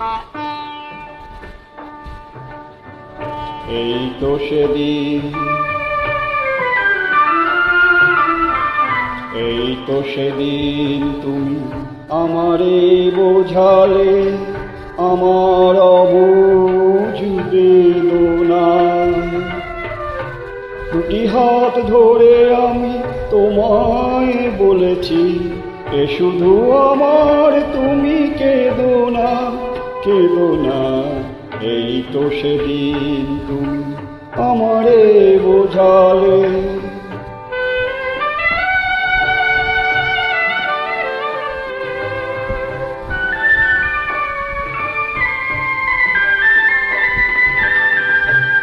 এই তো সেদিন। এই তো সেদিন তুমি আমারে বোঝালে, আমার অবুঝ না। দুটি হাত ধরে আমি তোমায় বলেছি, এ শুধু আমার, তুমি কেদো না। কেঁদো না। এই তো সেদিন তুমি আমারে বোঝালে।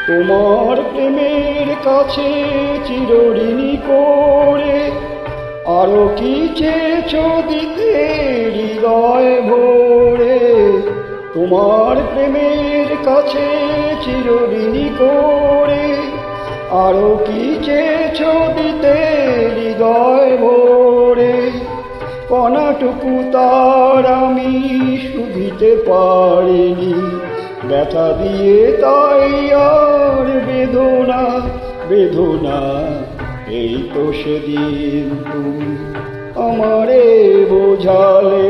তোমার প্রেমের কাছে চিরঋণী করে আরও কি চেয়েছ দিতে হৃদয়? তোমার প্রেমের কাছে চিরঋণী করে। আরও কি চেয়েছ দিতে হৃদয় ভরে? কণাটুকু তার আমি শুধিতে পারিনি। ব্যথা দিয়ে তাই আর বেদনা বেদনা, এই তো সেদিন তুমি আমারে বোঝালে।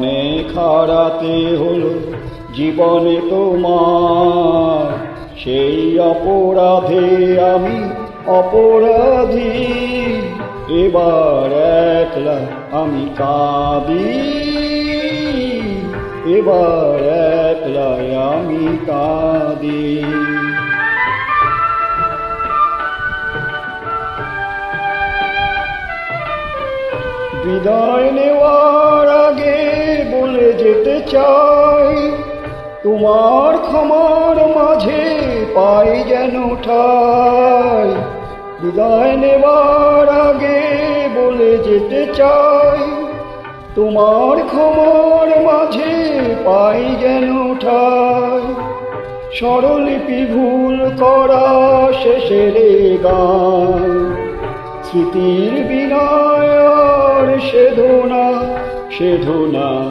অনেক হারাতে হলো জীবনে তোমার। সেই অপরাধে আমি অপরাধী। এবার একলা আমি কাঁদি। এবার একলা আমি কাঁদি। বিদায় নেওয়ার চাই। তোমার ক্ষমার মাঝে পাই যেন ঠাই। বিদায় নেবার আগে বলে যেতে চাই। তোমার ক্ষমার মাঝে পাই যেন ঠাই। স্বরলিপি ভুল করা শেষের গান। স্মৃতির বিনায়ার সেধনা সেধনা